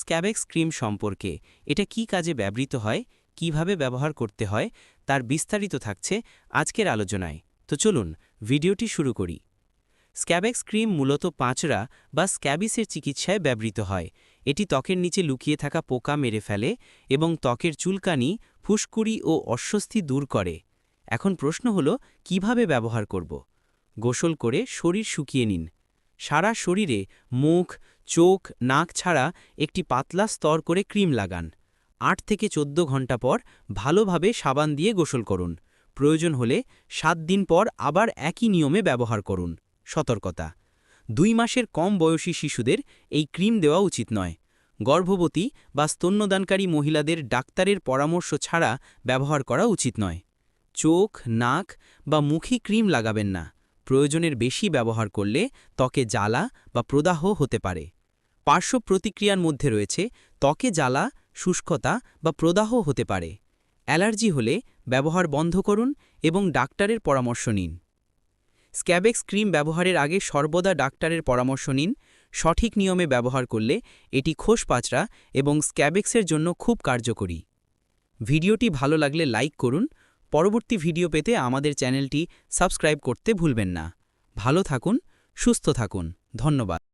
স্ক্যাবেক্স cream সম্পর্কে। এটা কি কাজে ব্যবহৃত হয়? কীভাবে ব্যবহার করতে হয়? তার বিস্তারিত থাকছে আজকের আলোচনায়। তো চলুন, ভিডিওটি শুরু করি। স্ক্যাবেক্স ক্রিম মূলত পাঁচরা বা স্ক্যাবিসের চিকিৎসায় ব্যবহৃত হয়। এটি ত্বকের নিচে লুকিয়ে থাকা পোকা মেরে ফেলে এবং ত্বকের চুলকানি, ফুসকুড়ি ও অস্বস্তি দূর করে। এখন প্রশ্ন হল, কীভাবে ব্যবহার করব? গোসল করে শরীর শুকিয়ে নিন। সারা শরীরে মুখ চোখ, নাক ছাড়া একটি পাতলা স্তর করে ক্রিম লাগান। আট থেকে চোদ্দ ঘণ্টা পর ভালোভাবে সাবান দিয়ে গোসল করুন। প্রয়োজন হলে সাত দিন পর আবার একই নিয়মে ব্যবহার করুন। সতর্কতা। দুই মাসের কম বয়সী শিশুদের এই ক্রিম দেওয়া উচিত নয়। গর্ভবতী বা স্তন্যদানকারী মহিলাদের ডাক্তারের পরামর্শ ছাড়া ব্যবহার করা উচিত নয়। চোখ, নাক বা মুখী ক্রিম লাগাবেন না। প্রয়োজনের বেশি ব্যবহার করলে ত্বকে জ্বালা বা প্রদাহ হতে পারে। পার্শ্ব প্রতিক্রিয়ার মধ্যে রয়েছে ত্বকে জ্বালা, শুষ্কতা বা প্রদাহ হতে পারে। অ্যালার্জি হলে ব্যবহার বন্ধ করুন এবং ডাক্তারের পরামর্শ নিন। স্ক্যাবেক্স ক্রিম ব্যবহারের আগে সর্বদা ডাক্তারের পরামর্শ নিন। সঠিক নিয়মে ব্যবহার করলে এটি খোসপাচড়া এবং স্ক্যাবেক্সের জন্য খুব কার্যকরী। ভিডিওটি ভালো লাগলে লাইক করুন। পরবর্তী ভিডিও পেতে আমাদের চ্যানেলটি সাবস্ক্রাইব করতে ভুলবেন না। ভালো থাকুন, সুস্থ থাকুন। ধন্যবাদ।